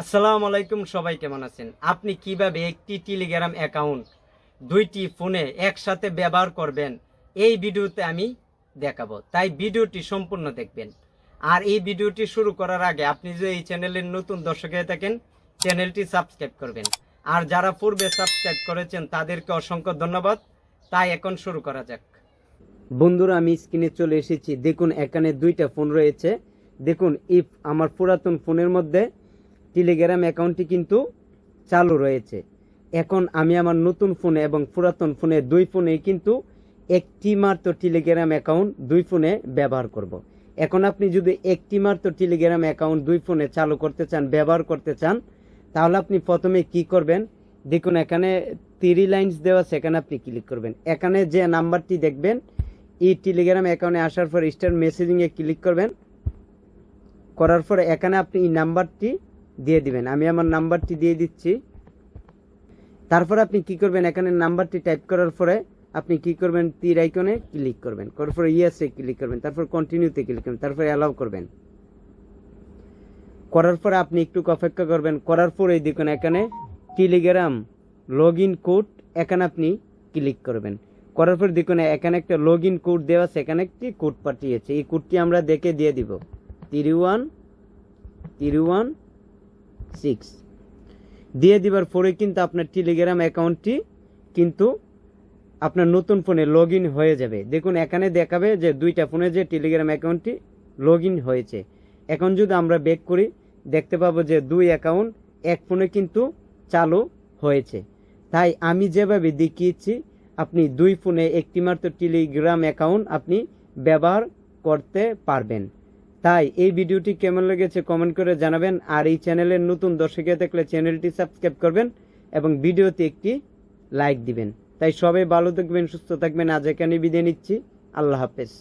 আসসালামু আলাইকুম, সবাই কেমন আছেন? আপনি কীভাবে একটি টেলিগ্রাম অ্যাকাউন্ট দুইটি ফোনে একসাথে ব্যবহার করবেন? এই ভিডিওতে আমি দেখাবো। তাই ভিডিওটি সম্পূর্ণ দেখবেন। আর এই ভিডিওটি শুরু করার আগে আপনি যদি এই চ্যানেলের নতুন দর্শক হয়ে থাকেন চ্যানেলটি সাবস্ক্রাইব করবেন। আর যারা পূর্বে সাবস্ক্রাইব করেছেন, তাদেরকে অসংখ্য ধন্যবাদ। তাই এখন শুরু করা যাক। বন্ধুরা, আমি স্ক্রিনে চলে এসেছি। দেখুন, এখানে দুইটা ফোন রয়েছে। দেখুন ইফ আমার পুরাতন ফোনের মধ্যে টেলিগ্রাম অ্যাকাউন্টটি কিন্তু চালু রয়েছে। এখন আমি আমার নতুন ফোনে এবং পুরাতন ফোনে দুই ফোনে কিন্তু একটি মাত্র টেলিগ্রাম অ্যাকাউন্ট দুই ফোনে ব্যবহার করব। এখন আপনি যদি একটি মাত্র টেলিগ্রাম অ্যাকাউন্ট দুই ফোনে চালু করতে চান, ব্যবহার করতে চান, তাহলে আপনি প্রথমে কি করবেন? দেখুন, এখানে থ্রি লাইন্স দেওয়া সেখানে আপনি ক্লিক করবেন। এখানে যে নাম্বারটি দেখবেন, এই টেলিগ্রাম অ্যাকাউন্টে আসার পর স্টার মেসেজিংয়ে ক্লিক করবেন। করার পরে এখানে আপনি এই নাম্বারটি দিয়ে দিবেন। আমি আমার নাম্বারটি দিয়ে দিচ্ছি। তারপর আপনি কি করবেন? এখানে নাম্বারটি টাইপ করার পরে আপনি কি করবেন? তীর আইকনে ক্লিক করবেন। করার পরে ইয়েসে ক্লিক করবেন। তারপর কন্টিনিউতে ক্লিক করবেন। তারপরে অ্যালাউ করবেন। করার পরে আপনি একটু অপেক্ষা করবেন। করার পরে দেখুন এখানে টেলিগ্রাম লগ ইন কোড এখানে আপনি ক্লিক করবেন। করার পর দেখুন এখানে একটা লগ ইন কোড দেওয়া এখানে একটি কোড পাঠিয়েছে। এই কোডটি আমরা দেখে দিয়ে দিব। Three one three one six. দিয়ে দিবার পরে কিন্তু আপনার টেলিগ্রাম অ্যাকাউন্টটি কিন্তু আপনার নতুন ফোনে লগ হয়ে যাবে। দেখুন, এখানে দেখাবে যে দুইটা ফোনে যে টেলিগ্রাম অ্যাকাউন্টটি লগ হয়েছে। এখন যদি আমরা বেক করি, দেখতে পাবো যে দুই অ্যাকাউন্ট এক ফোনে কিন্তু চালু হয়েছে। তাই আমি যেভাবে দেখিয়েছি, আপনি দুই ফোনে একটি মাত্র টেলিগ্রাম অ্যাকাউন্ট আপনি ব্যবহার করতে পারবেন। তাই এই ভিডিওটি কেমন লেগেছে কমেন্ট করে জানাবেন, আর এই চ্যানেলের নতুন দর্শকে থাকলে চ্যানেলটি সাবস্ক্রাইব করবেন এবং ভিডিওতে একটি লাইক দিবেন। তাই সবাই ভালো থাকবেন, সুস্থ থাকবেন। আজ এখানে বিদায় নিচ্ছি। আল্লাহ হাফেজ।